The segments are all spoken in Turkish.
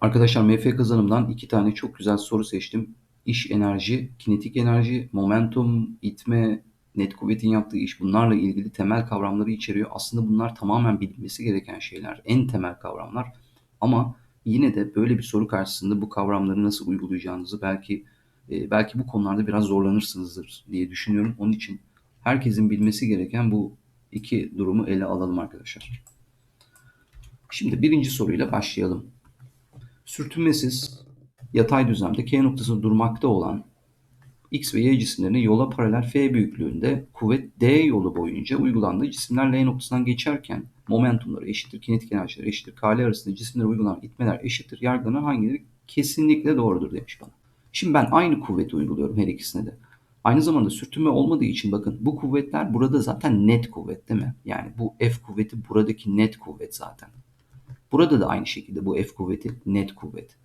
Arkadaşlar MF kazanımdan iki tane çok güzel soru seçtim. İş enerji, kinetik enerji, momentum, itme, net kuvvetin yaptığı iş bunlarla ilgili temel kavramları içeriyor. Aslında bunlar tamamen bilinmesi gereken şeyler. En temel kavramlar. Ama yine de böyle bir soru karşısında bu kavramları nasıl uygulayacağınızı belki e, belki bu konularda biraz zorlanırsınızdır diye düşünüyorum. Onun için herkesin bilmesi gereken bu iki durumu ele alalım arkadaşlar. Şimdi birinci soruyla başlayalım. Sürtünmesiz yatay düzlemde K noktasında durmakta olan X ve Y cisimlerine yola paralel F büyüklüğünde kuvvet D yolu boyunca uygulandığı cisimler L noktasından geçerken momentumları eşittir, kinetik enerjileri eşittir, KL arasında cisimlere uygulanan itmeler eşittir. Yargılanan hangileri kesinlikle doğrudur demiş bana. Şimdi ben aynı kuvveti uyguluyorum her ikisine de. Aynı zamanda sürtünme olmadığı için bakın bu kuvvetler burada zaten net kuvvet değil mi? Yani bu F kuvveti buradaki net kuvvet zaten. Burada da aynı şekilde bu F kuvveti net kuvvet.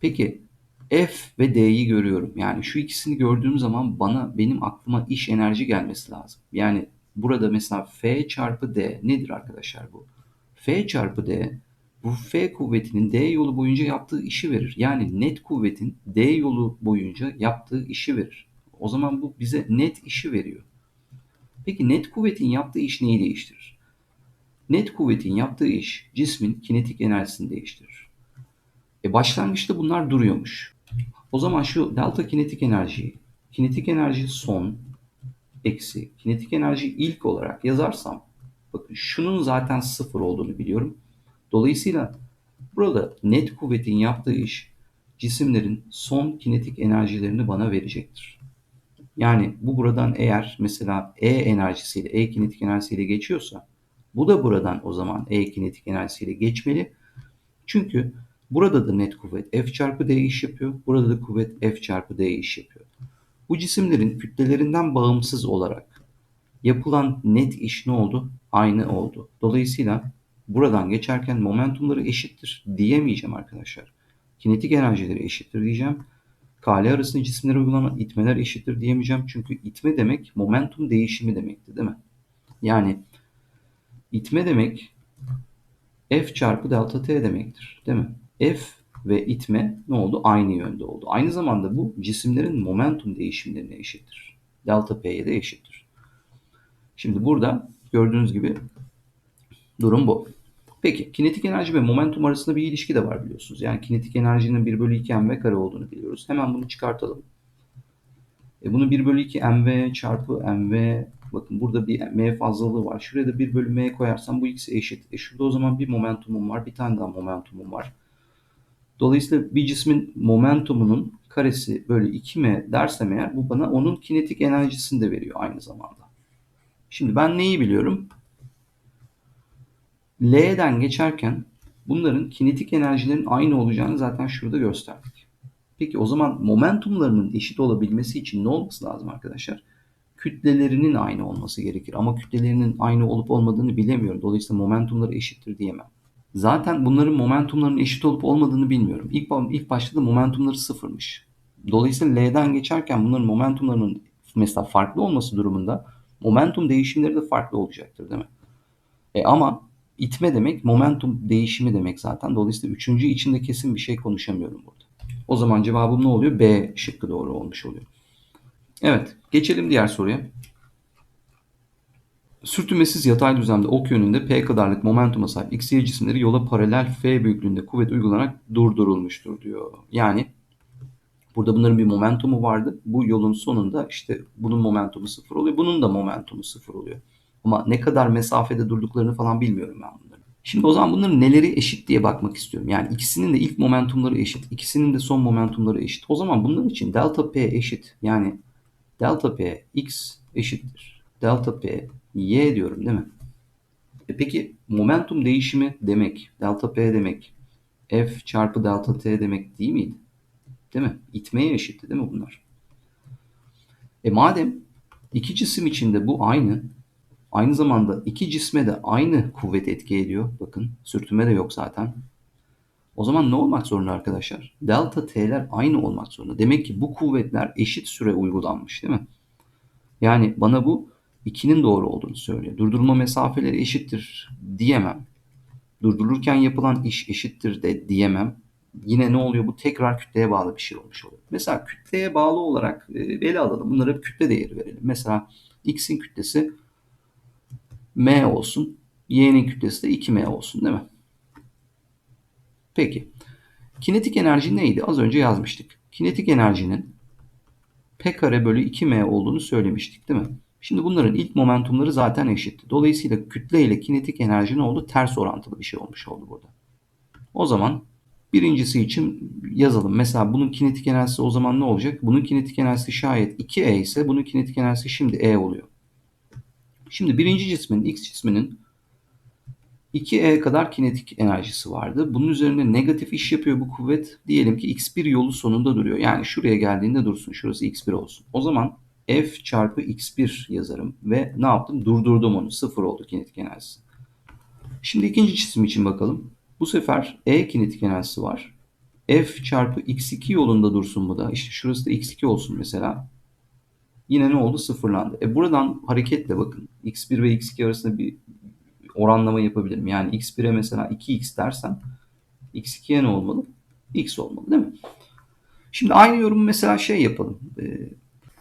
Peki F ve D'yi görüyorum. Yani şu ikisini gördüğüm zaman bana benim aklıma iş enerji gelmesi lazım. Yani burada mesela F çarpı D nedir arkadaşlar bu? F çarpı D bu F kuvvetinin D yolu boyunca yaptığı işi verir. Yani net kuvvetin D yolu boyunca yaptığı işi verir. O zaman bu bize net işi veriyor. Peki net kuvvetin yaptığı iş neyi değiştirir? Net kuvvetin yaptığı iş cismin kinetik enerjisini değiştirir. E başlangıçta bunlar duruyormuş. O zaman şu delta kinetik enerjiyi, kinetik enerji son eksi kinetik enerji ilk olarak yazarsam bakın şunun zaten sıfır olduğunu biliyorum. Dolayısıyla burada net kuvvetin yaptığı iş cisimlerin son kinetik enerjilerini bana verecektir. Yani bu buradan eğer mesela E enerjisiyle, E kinetik enerjisiyle geçiyorsa bu da buradan o zaman E kinetik enerjisiyle geçmeli. Çünkü burada da net kuvvet F çarpı D iş yapıyor. Burada da kuvvet F çarpı D iş yapıyor. Bu cisimlerin kütlelerinden bağımsız olarak yapılan net iş ne oldu? Aynı oldu. Dolayısıyla buradan geçerken momentumları eşittir diyemeyeceğim arkadaşlar. Kinetik enerjileri eşittir diyeceğim. KL arasında cisimlere uygulanan itmeler eşittir diyemeyeceğim. Çünkü itme demek momentum değişimi demekti değil mi? Yani itme demek F çarpı delta T demektir. Değil mi? F ve itme ne oldu? Aynı yönde oldu. Aynı zamanda bu cisimlerin momentum değişimlerine eşittir. Delta P'ye de eşittir. Şimdi burada gördüğünüz gibi durum bu. Peki kinetik enerji ve momentum arasında bir ilişki de var biliyorsunuz. Yani kinetik enerjinin 1 bölü 2 mv kare olduğunu biliyoruz. Hemen bunu çıkartalım. E bunu 1 bölü 2 mv çarpı mv bakın burada bir m fazlalığı var. Şuraya da 1 bölü m koyarsam bu ikisi eşit. E şurada o zaman bir momentumum var. Bir tane daha momentumum var. Dolayısıyla bir cismin momentumunun karesi bölü 2m dersem eğer bu bana onun kinetik enerjisini de veriyor aynı zamanda. Şimdi ben neyi biliyorum? L'den geçerken bunların kinetik enerjilerin aynı olacağını zaten şurada gösterdik. Peki o zaman momentumlarının eşit olabilmesi için ne olması lazım arkadaşlar? Kütlelerinin aynı olması gerekir. Ama kütlelerinin aynı olup olmadığını bilemiyorum. Dolayısıyla momentumları eşittir diyemem. Zaten bunların momentumlarının eşit olup olmadığını bilmiyorum. İlk, ilk başta da momentumları sıfırmış. Dolayısıyla L'den geçerken bunların momentumlarının mesela farklı olması durumunda momentum değişimleri de farklı olacaktır değil mi? E ama itme demek momentum değişimi demek zaten. Dolayısıyla üçüncü içinde kesin bir şey konuşamıyorum burada. O zaman cevabım ne oluyor? B şıkkı doğru olmuş oluyor. Evet geçelim diğer soruya. Sürtünmesiz yatay düzlemde ok yönünde P kadarlık momentuma sahip X, Y cisimleri yola paralel F büyüklüğünde kuvvet uygulanarak durdurulmuştur diyor. Yani burada bunların bir momentumu vardı. Bu yolun sonunda işte bunun momentumu sıfır oluyor. Bunun da momentumu sıfır oluyor. Ama ne kadar mesafede durduklarını falan bilmiyorum ben bunları. Şimdi o zaman bunların neleri eşit diye bakmak istiyorum. Yani ikisinin de ilk momentumları eşit. ikisinin de son momentumları eşit. O zaman bunlar için delta P eşit. Yani delta P x eşittir. Delta P y diyorum değil mi? E peki momentum değişimi demek, delta P demek, F çarpı delta T demek değil miydi? Değil mi? İtmeye eşitti değil mi bunlar? E madem iki cisim içinde bu aynı, Aynı zamanda iki cisme de aynı kuvvet etki ediyor. Bakın sürtünme de yok zaten. O zaman ne olmak zorunda arkadaşlar? Delta T'ler aynı olmak zorunda. Demek ki bu kuvvetler eşit süre uygulanmış değil mi? Yani bana bu 2'nin doğru olduğunu söylüyor. Durdurma mesafeleri eşittir diyemem. Durdurulurken yapılan iş eşittir de diyemem. yine ne oluyor? Bu tekrar kütleye bağlı bir şey olmuş oluyor. Mesela kütleye bağlı olarak e, ele alalım. Bunlara bir kütle değeri verelim. Mesela x'in kütlesi m olsun. y'nin kütlesi de 2m olsun değil mi? Peki. Kinetik enerji neydi? Az önce yazmıştık. Kinetik enerjinin p kare bölü 2m olduğunu söylemiştik değil mi? Şimdi bunların ilk momentumları zaten eşit. Dolayısıyla kütle ile kinetik enerji ne oldu? Ters orantılı bir şey olmuş oldu burada. O zaman birincisi için yazalım. Mesela bunun kinetik enerjisi o zaman ne olacak? Bunun kinetik enerjisi şayet 2E ise bunun kinetik enerjisi şimdi E oluyor. Şimdi birinci cismin, X cisminin 2E kadar kinetik enerjisi vardı. Bunun üzerinde negatif iş yapıyor bu kuvvet. Diyelim ki X1 yolu sonunda duruyor. Yani şuraya geldiğinde dursun. Şurası X1 olsun. O zaman F çarpı X1 yazarım. Ve ne yaptım? Durdurdum onu. Sıfır oldu kinetik enerjisi. Şimdi ikinci cisim için bakalım. Bu sefer E kinetik enerjisi var. F çarpı X2 yolunda dursun bu da. İşte şurası da X2 olsun mesela. Yine ne oldu? Sıfırlandı. E buradan hareketle bakın. X1 ve X2 arasında bir oranlama yapabilirim. Yani X1'e mesela 2X dersem X2'ye ne olmalı? X olmalı değil mi? Şimdi aynı yorumu mesela şey yapalım. E,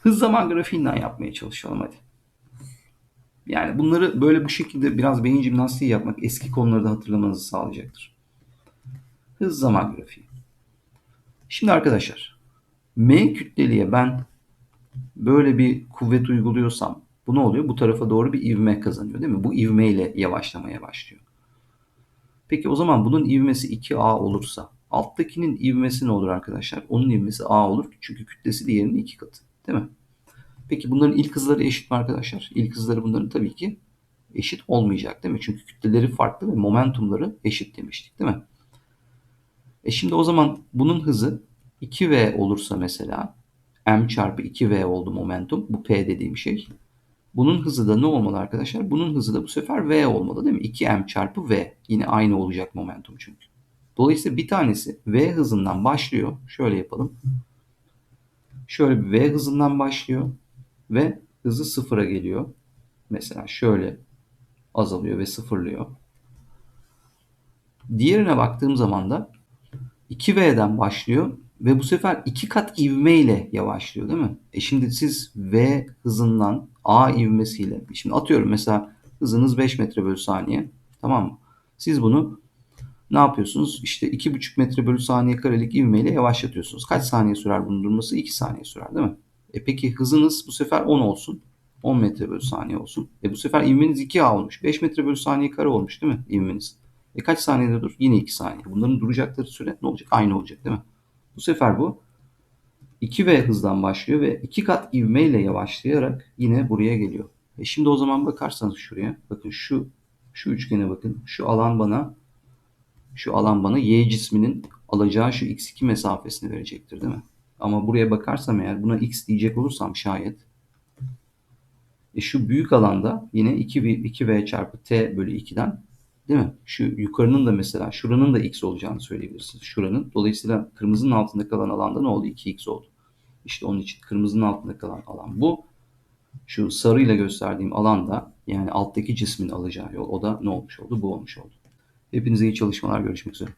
hız zaman grafiğinden yapmaya çalışalım hadi. Yani bunları böyle bu şekilde biraz beyin jimnastiği yapmak eski konuları da hatırlamanızı sağlayacaktır. Hız zaman grafiği. Şimdi arkadaşlar M kütleliğe ben böyle bir kuvvet uyguluyorsam bu ne oluyor? Bu tarafa doğru bir ivme kazanıyor değil mi? Bu ivmeyle yavaşlamaya başlıyor. Peki o zaman bunun ivmesi 2A olursa alttakinin ivmesi ne olur arkadaşlar? Onun ivmesi A olur. Çünkü kütlesi diğerinin iki katı. Değil mi? Peki bunların ilk hızları eşit mi arkadaşlar? İlk hızları bunların tabii ki eşit olmayacak değil mi? Çünkü kütleleri farklı ve momentumları eşit demiştik değil mi? E şimdi o zaman bunun hızı 2v olursa mesela m çarpı 2v oldu momentum. Bu p dediğim şey. Bunun hızı da ne olmalı arkadaşlar? Bunun hızı da bu sefer v olmalı değil mi? 2m çarpı v. Yine aynı olacak momentum çünkü. Dolayısıyla bir tanesi v hızından başlıyor. Şöyle yapalım. Şöyle bir v hızından başlıyor ve hızı sıfıra geliyor. Mesela şöyle azalıyor ve sıfırlıyor. Diğerine baktığım zaman da 2V'den başlıyor ve bu sefer iki kat ivme ile yavaşlıyor değil mi? E şimdi siz V hızından A ivmesiyle şimdi atıyorum mesela hızınız 5 metre bölü saniye tamam mı? Siz bunu ne yapıyorsunuz? İşte 2,5 metre bölü saniye karelik ivmeyle yavaşlatıyorsunuz. Kaç saniye sürer bunun durması? 2 saniye sürer değil mi? E peki hızınız bu sefer 10 olsun. 10 metre bölü saniye olsun. E bu sefer ivmeniz 2A olmuş. 5 metre bölü saniye kare olmuş değil mi ivmeniz? E kaç saniyede dur? Yine 2 saniye. Bunların duracakları süre ne olacak? Aynı olacak değil mi? Bu sefer bu 2V hızdan başlıyor ve 2 kat ivmeyle yavaşlayarak yine buraya geliyor. E şimdi o zaman bakarsanız şuraya. Bakın şu şu üçgene bakın. Şu alan bana şu alan bana y cisminin alacağı şu x2 mesafesini verecektir değil mi? Ama buraya bakarsam eğer buna x diyecek olursam şayet e şu büyük alanda yine 2v, 2v çarpı t bölü 2'den değil mi? Şu yukarının da mesela şuranın da x olacağını söyleyebilirsiniz. Şuranın. Dolayısıyla kırmızının altında kalan alanda ne oldu? 2x oldu. İşte onun için kırmızının altında kalan alan bu. Şu sarıyla gösterdiğim alanda yani alttaki cismin alacağı yol o da ne olmuş oldu? Bu olmuş oldu. Hepinize iyi çalışmalar. Görüşmek üzere.